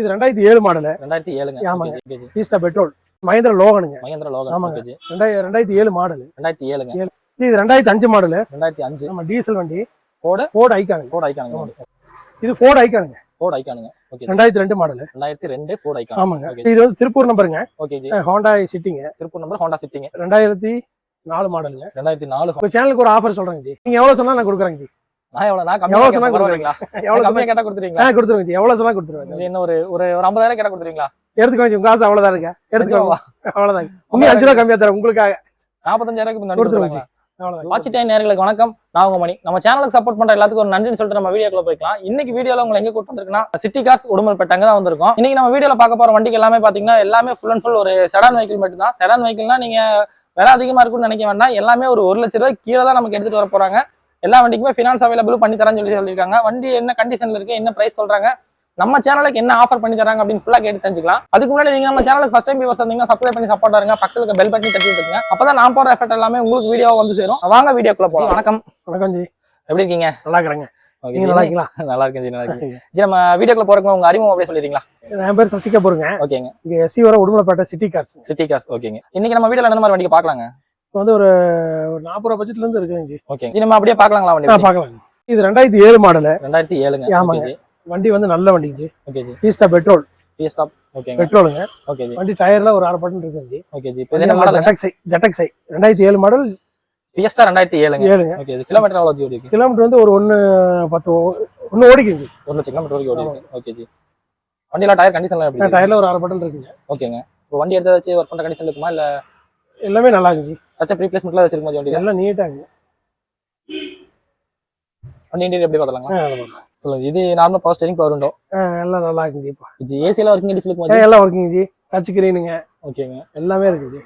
இது ரெண்டாயிரத்தி ஏழு மாடலு ரெண்டாயிரத்தி ஏழுங்க. ஆமாங்க. ஈஸ்டா பெட்ரோல் மகேந்திர லோகனுங்க. மகேந்திர லோகன் ஆமாங்க. ரெண்டாயிரம் ரெண்டாயிரத்தி ஏழு மாடலு ரெண்டாயிரத்தி ஏழுங்க. இது ரெண்டாயிரத்தி அஞ்சு மாடலு ரெண்டாயிரத்தி அஞ்சு. நம்ம டீசல் வண்டி Ford? ஃபோர்ட் ஐக்கானுங்க ஃபோர்ட் ஐக்கானுங்க இது ஃபோர்ட் ஐக்கானுங்க ஃபோர்ட் ஐக்கானுங்க ஓகே ரெண்டாயிரத்தி ரெண்டு மாடலு ரெண்டாயிரத்தி ரெண்டு ஃபோர்ட் ஐக்கான் ஆமாங்க. இது வந்து திருப்பூர் நம்பருங்க ஓகே ஹோண்டா சிட்டிங்க திருப்பூர் நம்பர் ஹோண்டா சிட்டிங்க ரெண்டாயிரத்தி நாலு மாடலுங்க ரெண்டாயிரத்தி நாலு. சேனலுக்கு ஒரு ஆஃபர் சொல்றேங்க ஜி. நீங்க எவ்வளவு சொன்னா நான் கொடுக்குறேங்க ஜி. நான் எவ்வளவு நான் கம்மியா சொன்னா கேட்டா பரவாயில்லைங்களா? எவ்வளவு கம்மியா கேட்டா கொடுத்துருவீங்களா? ஜி. எவ்வளவு சொன்னா கொடுத்துருவேன் என்ன ஒரு ஒரு ஒரு ஐம்பதாயிரம் கேட்டா கொடுத்துருவீங்களா? எடுத்துக்கோங்க உங்க காசு அவ்வளவுதான் இருக்கு. எடுத்துக்கோங்க அஞ்சு ரூபா கம்மியா தரேன் உங்களுக்காக. நாற்பத்தஞ்சாயிரம் கொடுத்துருவாங்க அவ்வளவுதான். வாட்ச் டைம் நேர்களுக்கு வணக்கம். நான் உங்க மணி. நம்ம சேனலுக்கு சப்போர்ட் பண்ற எல்லாத்துக்கும் ஒரு நன்றின்னு சொல்லிட்டு நம்ம வீடியோக்குள்ள போய்க்கலாம். இன்னைக்கு வீடியோல உங்களை எங்க கூட்டு வந்திருக்குன்னா சிட்டி கார்ஸ் உடுமல்பேட்டை அங்க தான் வந்திருக்கோம். இன்னைக்கு நம்ம வீடியோல பார்க்க போற வண்டிக்கு எல்லாமே பாத்தீங்கன்னா எல்லாமே ஃபுல் அண்ட் ஃபுல் ஒரு செடான் வெஹிக்கிள் மட்டும் தான் செடான் வெஹிக்கிள்னா நீங்க விலை அதிகமா இருக்கும்னு நினைக்க வேண்டாம். எல்லாமே ஒரு ஒரு லட்ச ரூபாய் கீழே தான் நமக்கு எடுத்துட்டு வர போறாங்க. எல்லா வண்டிக்குமே ஃபினான்ஸ் அவைலபிள் பண்ணி தரேன்னு சொல்லி சொல்லியிருக்காங்க. வண்டி என்ன கண்டிஷன்ல இருக்கு என்ன பிரைஸ் சொல்றாங்க நம்ம சேனலுக்கு என்ன ஆஃபர் பண்ணி தராங்க அப்படின்னு ஃபுல்லா கேட்டு தெரிஞ்சுக்கலாம். அதுக்கு முன்னாடி நீங்க நம்ம சேனலுக்கு ஃபர்ஸ்ட் டைம் வியூவர்ஸ் இருந்தீங்கன்னா சப்ஸ்கிரைப் பண்ணி சப்போர்ட் இருங்க. பக்கத்துல பெல் பட்டன் தட்டி விட்டுருங்க. அப்பதான் நான் போற எஃபர்ட் எல்லாமே உங்களுக்கு வீடியோ வந்து சேரும். வாங்க வீடியோக்குள்ள போலாம். வணக்கம். வணக்கம் ஜி. எப்படி இருக்கீங்க? நல்லா இருக்கிறேங்க. நல்லா இருக்கீங்களா? நல்லா இருக்கேன் ஜி நல்லா இருக்கேன். ஜி நம்ம வீடியோக்குள்ள போறதுக்கு உங்க அறிமுகம் அப்படியே சொல்லிடுறீங்களா? என் பேர் சசிகா போருங்க. ஓகேங்க. இங்க எஸ்சி வர Udumalaipettai city cars city cars ஓகேங்க. இன்னைக்கு நம்ம வீடியோல என்ன மாதிரி வண்டிக்கு பார்க்கலாங்க? இப்போ வந்து ஒரு ஒரு நாற்பது ரூபா பட்ஜெட்ல இருந்து இருக்குங்க ஜி. ஓகே ஜி நம்ம அப்படியே பார்க்கலாங்களா ஆ வண்டி பார்க்கலாம். இது ரெண்டாயிரத்தி ஏழு மாடலு ரெண்டாயிரத்தி ஏழுங்க. ஆமாங்க. ஓகே ஜி. வண்டி வந்து நல்ல வண்டிங்க ஜி. ஓகே ஜி. ஈஸ்டா பெட்ரோல் பி ஸ்டாப் ஓகேங்க பெட்ரோலுங்க ஓகே ஜி. வண்டி டயர்ல ஒரு அரை பட்டன் இருக்குங்க ஜி. Okay G. இப்போ என்ன மாடல் ஜெட்டக்ஸை ஜெட்டக்ஸை ரெண்டாயிரத்தி ஏழு மாடல் ஃபியஸ்டா ரெண்டாயிரத்தி ஏழுங்க. ஏழுங்க. ஓகே கிலோமீட்டர் எவ்வளோ ஜி ஓடிக்கு கிலோமீட்டர் வந்து ஒரு ஒன்று பத்து ஒன்று ஓடிக்குங்க ஒரு லட்சம் கிலோமீட்டர் வரைக்கும் ஓடி ஓகே ஜி. வண்டியில டயர் கண்டிஷன்லாம் எப்படி? டயர்ல ஒரு அரை பட்டன் இருக்குங்க. ஓகேங்க இப்போ வண்டி எடுத்து வச்சு ஒர்க் பண்ற கண்டிஷன் இருக்குமா? இல்ல எல்லாமே நல்லா இருக்குங்க ஜி டச்சப் ரீப்ளேஸ்மெண்ட்ல வச்சிருக்குமா வண்டி எல்லாம் நீட்டா இருக்குங்க வண்டி இன்டீரியர் எப்படி பார்த்தலாங்க இருக்கு. சொல்லுங்க இது normal power steering power window ஆ, எல்லாம் நல்லா இருக்குங்க இப்போ. இது ஏசில ஒர்க்கிங் டீசல் இருக்குமா ஆ, ஜி? எல்லாம் ஒர்க்கிங் ஜி. டச் ஸ்கிரீனுங்க ஓகேங்க. எல்லாமே இருக்குங்க ஜி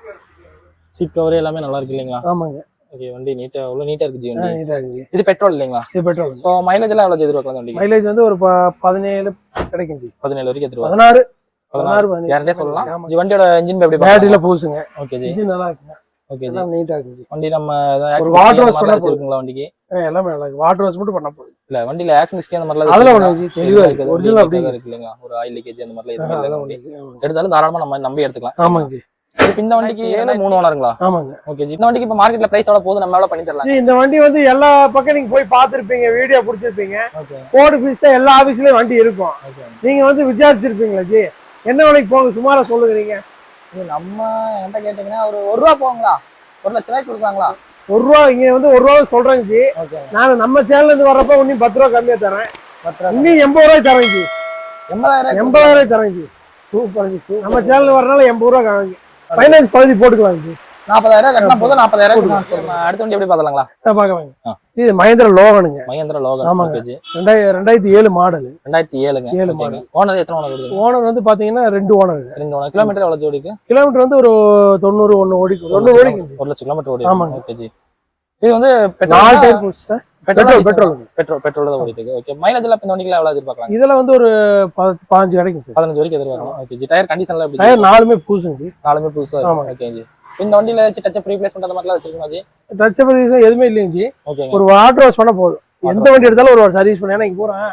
சீட் கவர் எல்லாமே நல்லா இருக்கு இல்லைங்களா? ஆமாங்க. ஓகே வண்டி நீட்டா அவ்வளோ நீட்டா இருக்கு ஜி வண்டி. இது பெட்ரோல் இல்லைங்களா? இது பெட்ரோல் இப்போ மைலேஜ் எல்லாம் எவ்வளவு எதிர்பார்க்கலாம் வண்டிக்கு? மைலேஜ் வந்து ஒரு பதினேழு கிடைக்கும் ஜி. பதினேழு வரைக்கும் பதினாறு. பதினாறு சொல்லலாம். வண்டியோட இன்ஜின் எப்படி பேட்டரியில பூசுங்க. ஓகே ஜி இன்ஜின் நல்லா இருக்குங்க. ஓகே எல்லாம் நீட்டா வண்டி நம்ம ஒரு wash பண்ணா வச்சிருக்கீங்களா வண்டிக்கு? எல்லாமே நல்லா இருக்கு. வாட்டர் வாஷ் மட்டும் பண்ண போகுது இல்ல வண்டியில ஆக்ஷன் ஹிஸ்டரி அந்த மாதிரிலாம் அதெல்லாம் வச்சிருக்கீங்களா? ஒண்ணு ஜி தெளிவா இருக்கு. இருக்குது, ஒரிஜினல் leak அப்படி ஏதாவது இருக்கு இல்லைங்களா? ஒரு ஆயில் லீக்கேஜ் அந்த மாதிரிலாம் எதுவுமே இல்லை வண்டி. எடுத்தாலும் தாராளமா நம்ம நம்பி எடுத்துக்கலாம். ஆமாங்க ஜி இப்போ இந்த வண்டிக்கு ஏழு மூணு ஓனருங்களா? ஆமாங்க. ஓகே இந்த வண்டிக்கு இப்போ மார்க்கெட்ல பிரைஸ் எவ்வளவு போகுது நம்ம எவ்வளவு பண்ணி தரலாம்? ஜி இந்த வண்டி வந்து எல்லா பக்கம் நீங்க போய் பார்த்திருப்பீங்க வீடியோ பிடிச்சிருப்பீங்க. கோடு பீஸா எல்லா ஆபீஸ்லயும் வண்டி இருக்கும். நீங்க வந்து விசாரிச்சிருப்பீங்களா ஜி என்ன விலைக்கு போங்க சுமாரா இது நம்ம என்கிட்ட கேட்டீங்கன்னா ஒரு ஒரு ரூபா போங்களா ஒரு லட்ச ரூபாய்க்கு கொடுக்கலாங்களா? ஒரு ரூபா இங்க வந்து ஒரு ரூபா சொல்றேங்க ஜி. நான் நம்ம சேனல்ல இருந்து வர்றப்ப இன்னும் பத்து ரூபா கம்மியா தரேன். இன்னும் எண்பது ரூபாய் தரேன் ஜி. எண்பதாயிரம் எண்பதாயிரம் தரேன் ஜி. சூப்பர் ஜி நம்ம சேனல் வரனால எண்பது ரூபா ஃபைனான்ஸ் பகுதி போட்டுக்கலாம் ஜி. நாற்பதாயிரம் கட்டினா போதும் நாற்பதாயிரம் அடுத்த வண்டி எப்படி பார்த்தலாங்களா பார்க்கலாங்க. இது மகேந்திர லோகனுங்க. மகேந்திர லோகன் ஆமாங்க. ரெண்டாயிரம் ரெண்டாயிரத்தி ஏழு மாடல் ரெண்டாயிரத்தி ஏழுங்க. ஏழு ஓகேங்க. ஓனர் எத்தனை ஓனர் ஓனர் வந்து பாத்தீங்கன்னா ரெண்டு ஓனர். ரெண்டு ஓனர். கிலோமீட்டர் ஜோடிக்கு? கிலோமீட்டர் வந்து ஒரு தொண்ணூறு ஒண்ணு ஓடி தொண்ணூறு ஓடிக்கு ஒரு லட்சம் கிலோமீட்டர் ஓடி ஆமாங்க. ஓகே ஜி. இது வந்து நாலு petrol time petrol petrol. Petrol petrol தான் ஓடிட்டு ஓகே. மைலேஜ் எல்லாம் இந்த வண்டிக்கு எவ்வளவு எதிர்பார்க்கலாம்? இதுல வந்து ஒரு பாஞ்சு கிடைக்கும் சார். பதினஞ்சு வரைக்கும் எதிர்பார்க்கலாம். ஓகே ஜி. டயர் கண்டிஷன்ல எப்படி டயர் நாலுமே பூசுங்க ஜி. நாலுமே புதுசா ஓகே ஜி. இந்த வண்டியில வச்சு டச் ரீப்ளேஸ்மெண்ட் அந்த மாதிரிலாம் வச்சிருக்கோமா ஜி? டச் எதுவுமே இல்லைங்க ஜி. ஒரு வாட்டர் வாஷ் பண்ண போதும். எந்த வண்டி எடுத்தாலும் ஒரு சர்வீஸ் பண்ண. ஏன்னா போறேன்.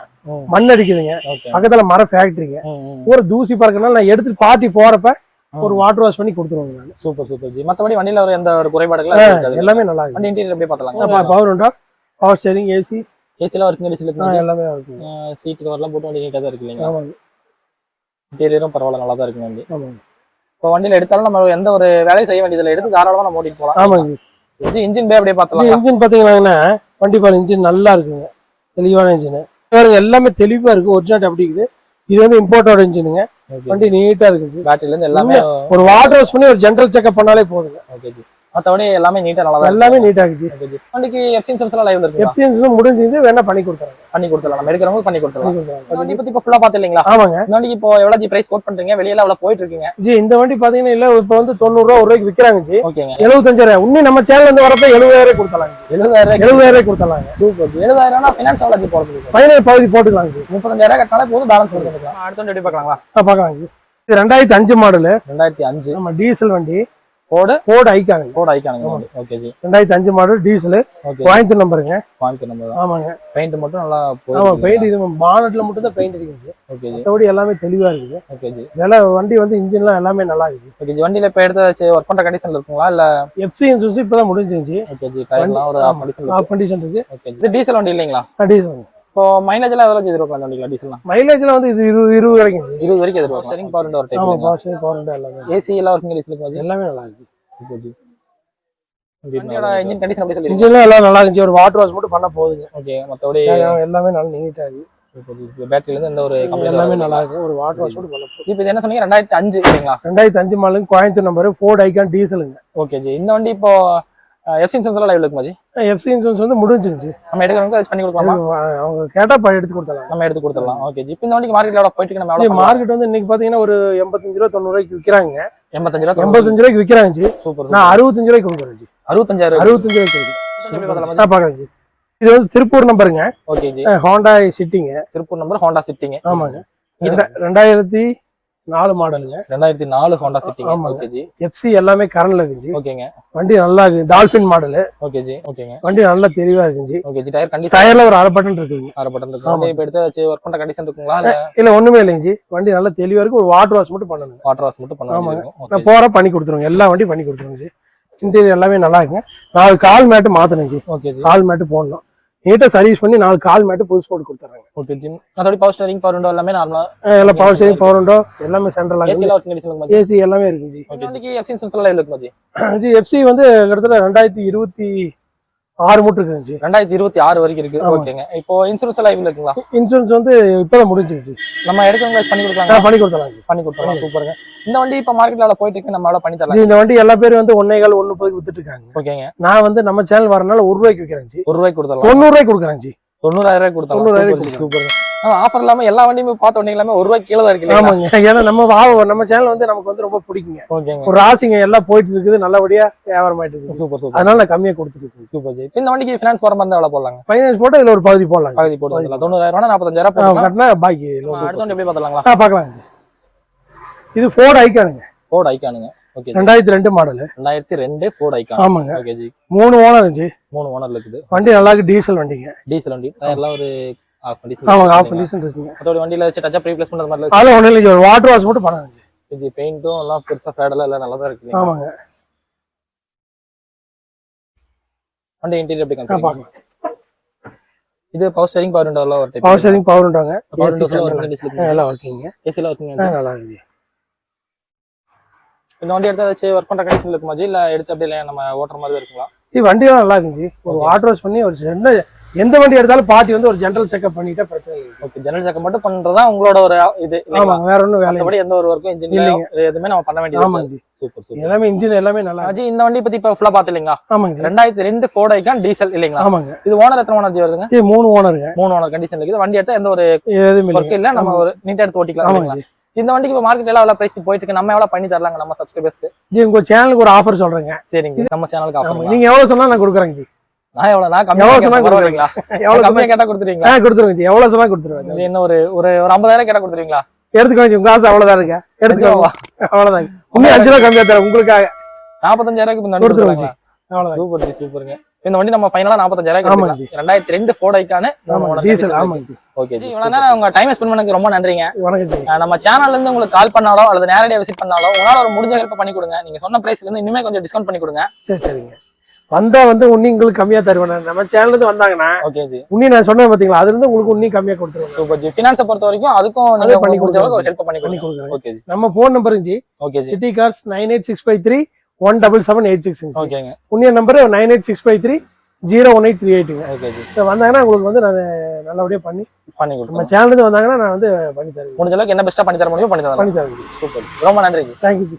மண் அடிக்குதுங்க. பக்கத்துல மர ஃபேக்டரிங்க ஒரு தூசி பறக்கனால நான் எடுத்து பார்ட்டி போறப்ப ஒரு வாட்டர் வாஷ் பண்ணி கொடுத்துருவாங்க நான். Super super ji. மத்தபடி வண்டியில ஒரு எந்த ஒரு குறைபாடுகளும் இருக்காது. எல்லாமே நல்லா இருக்கு. வண்டி இன்டீரியர் எப்படி பார்த்தலாம் பவர் உண்டா பவர் ஸ்டேரிங் ஏசி ஏசில ஒர்க்கிங் அடிச்சு எல்லாமே இருக்கு சீட் கவர்லாம் போட்டு வண்டி நீட்டா தான் இருக்கு இல்லைங்களா? ஆமாங்க. இன்டீரியரும் பரவாயில்ல நல்லா தான் இருக்கு வண்டி. ஆமாங்க. இப்போ வண்டியில எடுத்தாலும் நம்ம எந்த ஒரு வேலையும் செய்ய வேண்டியதுல எடுத்து தாராளமா நம்ம ஓட்டிட்டு போகலாம். ஆமாங்க. ஜி இன்ஜின் பே அப்படியே பார்த்தலாம் இன்ஜின் பாத்தீங்கன்னா வண்டி பாரு இன்ஜின் நல்லா இருக்குங்க. தெளிவான இன்ஜின் பாருங்க எல்லாமே தெளிவா இருக்கு. ஒரிஜினல் அப்படி இருக்குது இது வந்து இம்போர்ட்டோட இன்ஜினுங்க வண்டி நீட்டா இருக்கு பேட்டரில இருந்து எல்லாமே ஒரு வாட்டர் வாஷ் பண்ணி ஒரு ஜென்ரல் செக்அப் பண்ணாலே போதுங்க. ஓகே மத்தபடி எல்லாமே நீட்டா நல்லா எல்லாமே நீட்டா இருக்கு. இருக்கு ஜி வண்டிக்கு எஃப்சின் சென்ஸ் எல்லாம் லைவ்ல இருக்கு எஃப்சிஎன்ஸ் முடிஞ்சது வேணா பண்ணி கொடுத்துறாங்க பண்ணி கொடுத்துடலாம். நம்ம எடுக்கிறவங்க பண்ணி கொடுத்துடலாம். வண்டி பத்தி இப்போ ஃபுல்லா பாத்து இல்லைங்களா ஆமாங்க. இந்த வண்டிக்கு இப்போ எவ்வளவு ஜி பிரைஸ் கோட் பண்றீங்க? வெளியில எவ்வளவு போயிட்டு இருக்கீங்க. ஜி இந்த வண்டி பாத்தீங்கன்னா இல்ல இப்ப வந்து தொண்ணூறு ரூபா ஒரு ரூபாய்க்கு விக்கிறாங்க ஜி ஓகேங்க. எழுபத்தஞ்சாயிரம் இன்னும் நம்ம சேனல்ல இருந்து வரப்ப எழுபதாயிரம் கொடுத்தலாங்க எழுபதாயிரம் எழுபதாயிரம் கொடுத்தலாங்க சூப்பர் ஜி எழுபதாயிரம்னா ஃபினான்ஸ் எவ்வளவு ஜி போடுறது ஃபைனல் பகுதி போட்டுக்கலாம் ஜி முப்பத்தஞ்சாயிரம் கட்டினாலே போதும் பேலன்ஸ் கொடுத்துருக்கலாம் அடுத்த வண்டி எப்படி பார்க்கலாங்களா? பார்க்கலாம் ஜி இது ரெண்டாயிரத்தி அஞ்சு மாடலு ரெண்டாயிரத்தி அஞ்சு. நம்ம டீசல் வண்டி. ஃபோர்டு ஃபோர்டு ஐக்கானுங்க ஃபோர்டு ஐக்கானுங்க ஓகே ஜி ரெண்டாயிரத்தி அஞ்சு மாடல் டீசல் கோயம்புத்தூர் நம்பருங்க பாயிண்ட் நம்பர் தான். ஆமாங்க. பெயிண்ட் மட்டும் நல்லா பெயிண்ட் இது பானட்ல மட்டும் தான் பெயிண்ட் இருக்குது ஓகே ஜி மற்றபடி எல்லாமே தெளிவா இருக்குது. ஓகே ஜி விலை வண்டி வந்து இன்ஜின்லாம் எல்லாமே நல்லா இருக்குது. ஓகே ஜி வண்டியில இப்போ எடுத்து ஒர்க் பண்ற கண்டிஷன்ல இருக்குங்களா? இல்ல எஃப்சி இன்சூரன்ஸ் இப்பதான் முடிஞ்சிருச்சு ஓகே ஜி டயர்லாம் ஒரு ஆமா. கண்டிஷன்ல ஆஃப் கண்டிஷன் இருக்கு. ஓகே ஜி இது டீசல் வண்டி இல்லைங்களா? டீசல் இப்போ மைலேஜ் எல்லாம் எவ்வளவு எதிர்பார்க்கலாம் வண்டிங்களா டீசல்லாம் மைலேஜ்ல வந்து இது இருபது இருபது வரைக்கும். இருபது வரைக்கும் எதிர்பார்க்கலாம். ஸ்டரிங் பவர் ஒரு ஆமா type power steering power window எல்லாமே ஏசி எல்லாம் ஒர்க்கிங் டீசலுக்கு எல்லாமே நல்லா இருக்கு. ஓகே ஜி வண்டியோட இன்ஜின் கண்டிஷன் அப்படி சொல்லி இன்ஜின்லாம் எல்லாம் நல்லா இருந்துச்சு ஒரு வாட்டர் வாஷ் மட்டும் பண்ண போகுதுங்க. ஓகே மத்தபடி எல்லாமே நல்லா நீட்டா இருக்கு. பேட்டரில இருந்து எந்த ஒரு எல்லாமே. நல்லா இருக்கு. ஒரு வாட்டர் வாஷ் மட்டும் பண்ண போகுது. இப்போ இது என்ன சொன்னீங்க? ரெண்டாயிரத்தி அஞ்சு இல்லைங்களா? ரெண்டாயிரத்தி அஞ்சு மாடலுக்கு கோயம்புத்தூர் நம்பர் ஃபோர்ட் ஐக்கான் டீசலுங்க ஓகே ஜி இந்த வண்டி இப்போ எஸ் இன்சூரன்ஸ் எல்லாம் லைவ்ல இருக்குமா ஜி எஃப்சி இன்சூரன்ஸ் வந்து முடிஞ்சிருச்சு. நம்ம எடுக்கிறவங்க அதை பண்ணி கொடுக்கலாமா? அவங்க கேட்டா ப- எடுத்து கொடுத்தலாம் நம்ம எடுத்து கொடுத்துடலாம். ஓகே ஜி இப்போ இந்த வண்டிக்கு மார்க்கெட்ல எவ்வளவு போயிட்டு? நம்ம மார்க்கெட் வந்து இன்னைக்கு பாத்தீங்கன்னா ஒரு எண்பத்தஞ்சு ரூபா தொண்ணூறு ரூபாய்க்கு விற்கிறாங்க எண்பத்தஞ்சு ரூபா எண்பத்தஞ்சு ரூபாய்க்கு விற்கிறாங்க ஜி. சூப்பர் நான் அறுபத்தஞ்சு ரூபாய்க்கு கொடுக்குறேன் ஜி. அறுபத்தஞ்சாயிரம் அறுபத்தஞ்சு ரூபாய்க்கு பார்க்கறேன் ஜி. இது வந்து திருப்பூர் நம்பருங்க. ஓகே ஜி ஹோண்டா சிட்டிங்க திருப்பூர் நம்பர் ஹோண்டா சிட்டிங்க ஆமாங்க. ரெண்டா- ரெண்டாயிரத்தி நாலு மாடலுங்க. ரெண்டாயிரத்தி நாலு ஹோண்டா சிட்டிங்க ஆமாங்க. எஃப்சி எல்லாமே கரண்ட்ல இருக்குஞ்சு ஓகேங்க வண்டி நல்லா இருக்கு டால்பின் மாடலு ஓகே ஜி ஓகேங்க வண்டி நல்லா தெளிவா இருக்குஞ்சு ஓகே ஜி டயர் கண்டிஷன் டயர்ல ஒரு அரை பட்டன் இருக்குங்க ஆறு பட்டன் இருக்கு. வண்டி இப்போ எடுத்து வச்சு ஒர்க் பண்ற கண்டிஷன் இருக்குங்களா இல்ல? ஒண்ணுமே இல்லைங்க ஜி வண்டி நல்லா தெளிவா இருக்கு ஒரு வாட்டர் வாஷ் மட்டும் பண்ணணும் வாட்டர் வாஷ் மட்டும் பண்ண ஆமாங்க. இருக்கும். நான் போற பண்ணி கொடுத்துருவோங்க எல்லா வண்டியும் பண்ணி கொடுத்துருவோங்க ஜி இன்டீரியர் எல்லாமே நல்லா இருக்குங்க. நாலு கால் மேட்டு மாத்தணும் ஜி ஓகே கால் மேட்டு போடணும். நீட்டா சர்வீஸ் பண்ணி நாலு கால் மேட்டு புதுசு போட்டு கொடுத்துறாங்க ஓகே ஜி மற்றபடி பவர் ஸ்டேரிங் பவர் விண்டோ எல்லாமே நார்மலா எல்லாம் பவர் ஸ்டேரிங் பவர் விண்டோ எல்லாமே சென்ட்ரல் ஜி ஏசி எல்லாமே இருக்கு ji okay ji FC insurance எல்லாம் இருக்குமா ஜி ஜி எஃப்சி வந்து கிட்டத்தட்ட ரெண்டாயிரத்தி இருபத்தி ஆறு மட்டும் இருக்குங்க ஜி ரெண்டாயிரத்தி இருபத்தி ஆறு வரைக்கும் இருக்கு. ஓகேங்க இப்போ இன்சூரன்ஸ் எல்லாம் லைவ்ல இருக்குங்களா? இன்சூரன்ஸ் வந்து இப்பதான் முடிஞ்சிருச்சு. நம்ம எடுக்கிறவங்க பண்ணி கொடுக்கலாங்க நான் பண்ணி கொடுத்துலாம் பண்ணி கொடுத்துருவோம் சூப்பருங்க. இந்த வண்டி இப்போ மார்க்கெட்ல போயிட்டு இருக்கு. நம்ம எவ்வளவு பண்ணி தரலாம்? இந்த வண்டி எல்லா பேரும் வந்து ஒன்னே கால் ஒண்ணு முப்பதுக்கு வித்துட்டு இருக்காங்க. ஓகேங்க நான் வந்து நம்ம சேனல் வரனால ஒரு ரூபாய்க்கு விற்கிறேன் ஜி ஒரு ரூபாய்க்கு கொடுத்துடலாம். தொண்ணூறு ரூபாய்க்கு கொடுக்குறேன் ஜி தொண்ணூறாயிரம் கொடுத்துடலாம். தொண்ணூறாயிரம் சூப்பர் சூப்பருங்க. ஆஃபர் இல்லாம எல்லா வண்டியுமே பார்த்த வண்டி எல்லாமே ஒரு ரூபாய்க்கு கீழே தான் இருக்கு? ஆமாங்க. ஏன்னா நம்ம நம்ம சேனல் வந்து நமக்கு வந்து ரொம்ப பிடிக்குங்க. ஓகேங்க. ஒரு ராசிங்க எல்லாம் போயிட்டு இருக்குது நல்லபடியா வியாபாரம் ஆயிட்டு இருக்குது சூப்பர் சூப்பர். அதனால நான் கம்மியா கொடுத்துட்டு இருக்கேன். சூப்பர் ஜி இந்த வண்டிக்கு ஃபினான்ஸ் போற மாதிரி எவ்வளவு போடலாங்க? ஃபைனான்ஸ் போட்டு இதுல ஒரு பகுதி போடலாம். பகுதி போட்டு. தொண்ணூறாயிரம் ரூபா நாற்பத்தஞ்சாயிரம் போடலாம் கட்டினா பாக்கி அடுத்த வண்டி எப்படி பார்த்துலாங்களா பார்க்கலாம். இது ஃபோர்ட் ஐக்கானுங்க ஃபோர்ட் ஐக்கானுங்க ஓகே. ரெண்டாயிரத்தி ரெண்டு மாடல் ரெண்டாயிரத்தி ரெண்டு ஃபோர்ட் ஐக்கான் ஆமாங்க. ஓகே ஜி மூணு ஓனர் இருந்துச்சு மூணு ஓனர் இருக்குது. வண்டி நல்லா இருக்கு டீசல் வண்டிங்க. டீசல் வண்டி. டயர்லாம் ஒரு ஆஃப் கண்டிஷன் ஆமாங்க ஆஃப் கண்டிஷன் இருக்குங்க மற்றபடி வண்டியில வச்சு டச்சப் ரீப்ளேஸ் பண்ற மாதிரி அதெல்லாம் ஒன்றும் இல்லைங்க ஒரு வாட்டர் வாஷ் மட்டும் பண்ணாங்க இது. பெயிண்ட்டும் எல்லாம் பெருசா ஃபேடெல்லாம் எல்லாம் நல்லா தான் இருக்கு? ஆமாங்க. வண்டி இன்டீரியர் எப்படி பார்க்கலாம் இது பவர் ஸ்டேரிங் பவர் விண்டோ எல்லாம் ஒரு டைப் பவர் ஸ்டேரிங் எல்லாம் ஏசில நல்லா இருக்குது. இந்த வண்டி எடுத்து வச்சு ஒர்க் பண்ற கண்டிஷன் இருக்குமா ஜி? இல்ல எடுத்து அப்படியே நம்ம ஓட்டுற மாதிரி இருக்குங்களா? இது வண்டியெல்லாம் நல்லா இருக்குங்க ஒரு வாட்டர் வாஷ் பண்ணி ஒரு எந்த வண்டி எடுத்தாலும் பாட்டி வந்து ஒரு ஜென்ரல் செக்அப் பண்ணிட்டா பிரச்சனை இல்லை. ஓகே ஜெனரல் செக்கப் மட்டும் பண்றதா உங்களோட ஒரு இது ஆமாங்க வேற ஒன்றும் வேலை இல்லை. எந்த ஒரு ஒர்க்கும் இல்லைங்க. எதுவுமே நம்ம பண்ண வேண்டியது ஜி. சூப்பர் சூப்பர் எல்லாமே இன்ஜின் எல்லாமே நல்லா இருக்கு. அஜி இந்த வண்டி பத்தி இப்ப ஃபுல்லா பாத்து இல்லைங்களா ஆமாங்க ரெண்டாயிரத்தி ரெண்டு ஃபோர்ட் ஐக்கான் டீசல் இல்லைங்களா? ஆமாங்க. இது ஓனர் எத்தனை ஓனர் ஜி வருதுங்க? இது மூணு ஓனருங்க மூணு ஓனர் கண்டிஷன் இருக்குது. வண்டி எடுத்தா எந்த ஒரு எதுவும் ஒர்க் இல்ல. நம்ம ஒரு நீட்டா எடுத்து ஓட்டிக்கலாம் ஆமாங்க இந்த வண்டிக்கு இப்ப மார்க்கெட் எல்லாம் எவ்வளவு பிரைஸ் போயிட்டு இருக்கு? நம்ம எவ்வளவு பண்ணி தரலாங்க நம்ம சப்ஸ்கிரைபர்ஸ்க்கு ஜி உங்க சேனலுக்கு ஒரு ஆஃபர் சொல்றேங்க. சரிங்க நம்ம சேனலுக்கு ஆஃபர் நீங்க எவ்வளவு சொன்னா நான் கொடுக்குறேங்க ஜி. நான் எவ்வளவு நான் கம்மியா கேட்டா பரவாயில்லைங்களா? எவ்வளவு கம்மியா சொன்னா கேட்டா கொடுத்துருவீங்களா? ஜி. எவ்வளவு சொன்னா கொடுத்துருவேன் என்ன ஒரு ஒரு ஒரு ஐம்பதாயிரம் கேட்டா கொடுத்துருவீங்களா? எடுத்துக்கோங்க உங்க காசு அவ்வளவுதான் இருக்கு. எடுத்துக்கோங்க அவ்வளவுதான் இன்னும் அஞ்சு ரூபா கம்மியா தரேன் உங்களுக்காக. நாற்பத்தஞ்சாயிரம் இந்த கொடுத்துருவாங்க அவ்வளவுதான் சூப்பர் சூப்பருங்க இந்த வண்டி நம்ம ஃபைனலா நாற்பத்தஞ்சாயிரம் ஆமாங்க கொடுத்துருக்கோம் ரெண்டாயிரத்தி ரெண்டு ஆமாங்க டீசல் ஆமாங்க ஓகே ஜி இவ்வளவு நேரம் உங்க டைம் ஸ்பெண்ட் பண்ணதுக்கு ரொம்ப நன்றிங்க. வணக்கம் நம்ம சேனல்ல இருந்து உங்களுக்கு கால் பண்ணாலோ அல்லது நேரடியாக விசிட் பண்ணாலோ உங்களால ஒரு முடிஞ்ச ஹெல்ப் பண்ணி கொடுங்க. நீங்க சொன்ன பிரைஸ்ல இருந்து இன்னுமே கொஞ்சம் டிஸ்கவுண்ட் பண்ணி கொடுங்க. சரி சரிங்க. வந்தா வந்து உன்னி உங்களுக்கு கம்மியா தருவேன். நம்ம சேனல்ல இருந்து வந்தாங்கன்னா ஓகே ஜி உன்னி நான் சொன்னேன் பாத்தீங்களா? அதுல இருந்து உங்களுக்கு உன்னி கம்மியா கொடுத்துருவேன். சூப்பர் ஜி ஃபினான்ஸை பொறுத்த வரைக்கும் அதுக்கும் நீங்க பண்ணி கொடுத்த ஒரு ஹெல்ப் பண்ணி பண்ணி கொடுக்குறேன். ஓகே ஜி நம்ம phone நம்பருங்க ji okay ji city cars nine eight six five three one double seven eight six ஓகேங்க உன்னிய number nine eight six five three zero one eight three எயிட்டுங்க okay ji வந்தாங்கன்னா உங்களுக்கு வந்து நான் நல்லபடியா பண்ணி பண்ணி நம்ம கொடுத்தோம் சேனலுக்கு வந்தாங்கன்னா நான் வந்து பண்ணி தருவேன் முடிஞ்ச அளவுக்கு என்ன பெஸ்ட்டா பண்ணி தர முடியுமோ பண்ணி தரலாம். பண்ணி தரேன். சூப்பர் ரொம்ப நன்றி ஜி தேங்க்யூ